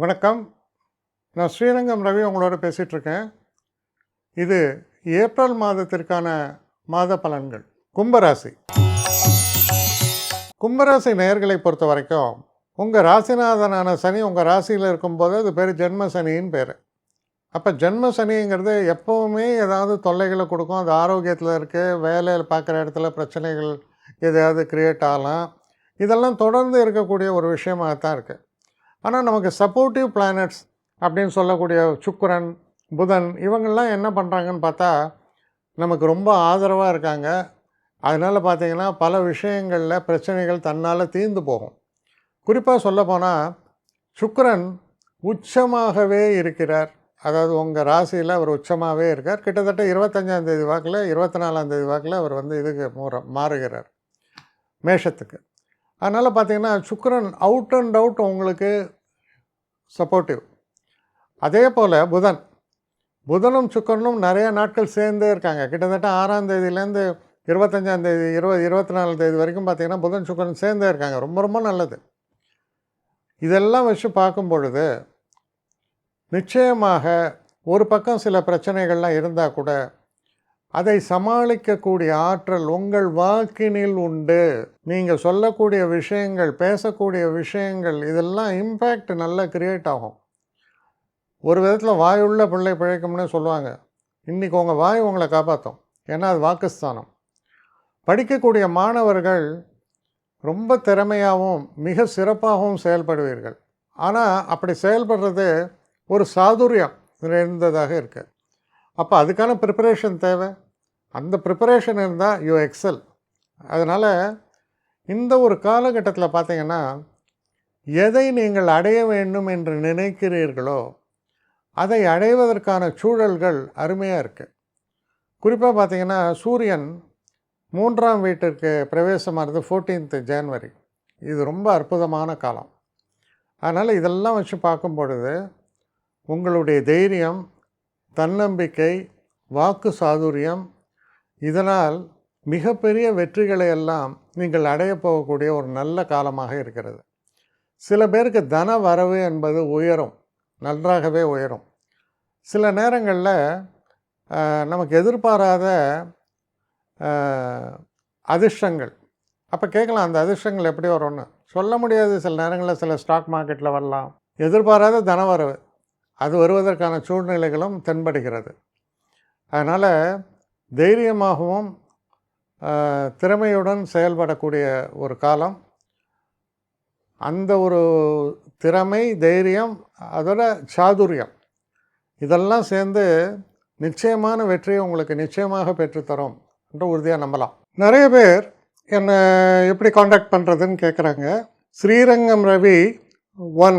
வணக்கம். நான் ஸ்ரீரங்கம் ரவி உங்களோட பேசிகிட்டு இருக்கேன் இது ஏப்ரல் மாதத்திற்கான மாத பலன்கள். கும்பராசி. கும்பராசி நேர்களை பொறுத்த வரைக்கும் உங்கள் ராசிநாதனான சனி உங்கள் ராசியில் இருக்கும்போது அது பேர் ஜென்ம சனின்னு பேர். அப்போ ஜென்ம சனிங்கிறது எப்போவுமே ஏதாவது தொல்லைகளை கொடுக்கும். அது ஆரோக்கியத்தில் இருக்குது வேலையில் பார்க்குற இடத்துல பிரச்சனைகள் எதையாவது க்ரியேட் ஆகலாம். இதெல்லாம் தொடர்ந்து இருக்கக்கூடிய ஒரு விஷயமாக தான் இருக்குது ஆனால் நமக்கு சப்போர்ட்டிவ் பிளானட்ஸ் அப்படின்னு சொல்லக்கூடிய சுக்கரன் புதன் இவங்கள்லாம் என்ன பண்ணுறாங்கன்னு பார்த்தா நமக்கு ரொம்ப ஆதரவாக இருக்காங்க. அதனால் பார்த்தீங்கன்னா பல விஷயங்களில் பிரச்சனைகள் தன்னால் தீர்ந்து போகும். குறிப்பாக சொல்லப்போனால் சுக்கரன் உச்சமாகவே இருக்கிறார். அதாவது உங்கள் ராசியில் அவர் உச்சமாகவே இருக்கார். கிட்டத்தட்ட இருபத்தஞ்சாந்தேதி வாக்கில் இருபத்தி நாலாந்தேதி வாக்கில் அவர் வந்து இதுக்கு மூற மாறுகிறார். மேஷத்துக்கு. அதனால் பார்த்தீங்கன்னா சுக்கரன் அவுட் அண்ட் அவுட் உங்களுக்கு சப்போர்ட்டிவ் அதே போல் புதன். புதனும் சுக்கரனும் நிறைய நாட்கள் சேர்ந்தே இருக்காங்க. கிட்டத்தட்ட ஆறாம் தேதியிலேருந்து இருபத்தஞ்சாம் தேதி இருபது இருபத்தி நாலாம் தேதி வரைக்கும் பார்த்தீங்கன்னா புதன் சுக்கரன் சேர்ந்தே இருக்காங்க. ரொம்ப ரொம்ப நல்லது. இதெல்லாம் வச்சு பார்க்கும் பொழுது நிச்சயமாக ஒரு பக்கம் சில பிரச்சனைகள்லாம் இருந்தால் கூட அதை சமாளிக்கக்கூடிய ஆற்றல் உங்கள் வாக்கினில் உண்டு. நீங்கள் சொல்லக்கூடிய விஷயங்கள் பேசக்கூடிய விஷயங்கள் இதெல்லாம் இம்பேக்ட் நல்லா கிரியேட் ஆகும். ஒரு விதத்தில் வாயுள்ள பிள்ளை பிழைக்கும்னு சொல்லுவாங்க. இன்றைக்கி உங்கள் வாய் உங்களை காப்பாற்றும் ஏன்னா அது வாக்குஸ்தானம். படிக்கக்கூடிய மாணவர்கள் ரொம்ப திறமையாகவும் மிக சிறப்பாகவும் செயல்படுவீர்கள். ஆனால் அப்படி செயல்படுறது ஒரு சாதுரியம் நிறைந்ததாக இருக்குது அப்போ அதுக்கான ப்ரிப்பரேஷன் தேவை. அந்த ப்ரிப்பரேஷன் இருந்தால் யூ எக்ஸல் அதனால் இந்த ஒரு காலகட்டத்தில் பார்த்தீங்கன்னா எதை நீங்கள் அடைய வேண்டும் என்று நினைக்கிறீர்களோ அதை அடைவதற்கான சூழல்கள் அருமையாக இருக்குது குறிப்பாக பார்த்தீங்கன்னா சூரியன் மூன்றாம் வீட்டிற்கு பிரவேசமானது ஃபோர்டீன்த்து ஜான்வரி இது ரொம்ப அற்புதமான காலம். அதனால் இதெல்லாம் வச்சு பார்க்கும் பொழுது உங்களுடைய தைரியம் தன்னம்பிக்கை வாக்கு சாதுரியம் இதனால் மிகப்பெரிய வெற்றிகளை எல்லாம் நீங்கள் அடைய போகக்கூடிய ஒரு நல்ல காலமாக இருக்கிறது. சில பேருக்கு தன வரவு என்பது உயரும் நன்றாகவே உயரும். சில நேரங்களில் நமக்கு எதிர்பாராத அதிர்ஷ்டங்கள். அப்போ கேட்கலாம் அந்த அதிர்ஷ்டங்கள் எப்படி வரும்னு? சொல்ல முடியாது. சில நேரங்களில் சில ஸ்டாக் மார்க்கெட்டில் வரலாம். எதிர்பாராத தன வரவு. அது வருவதற்கான சூழ்நிலைகளும் தென்படுகிறது. அதனால் தைரியமாகவும் திறமையுடன் செயல்படக்கூடிய ஒரு காலம். அந்த ஒரு திறமை தைரியம் அதோட சாதுரியம். இதெல்லாம் சேர்ந்து நிச்சயமான வெற்றியை உங்களுக்கு நிச்சயமாக பெற்றுத்தரும் என்று உறுதியாக நம்பலாம். நிறைய பேர் என்னை எப்படி காண்டாக்ட் பண்ணுறதுன்னு கேட்குறாங்க ஸ்ரீரங்கம் ரவி ஒன்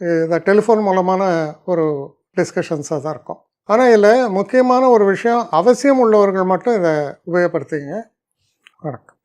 இந்த டெலிஃபோன் மூலமான ஒரு டிஸ்கஷன்ஸாக தான் இருக்கும். ஆனால் இதில் முக்கியமான ஒரு விஷயம் அவசியம் உள்ளவர்கள் மட்டும் இதை உபயோகப்படுத்திங்க வணக்கம்.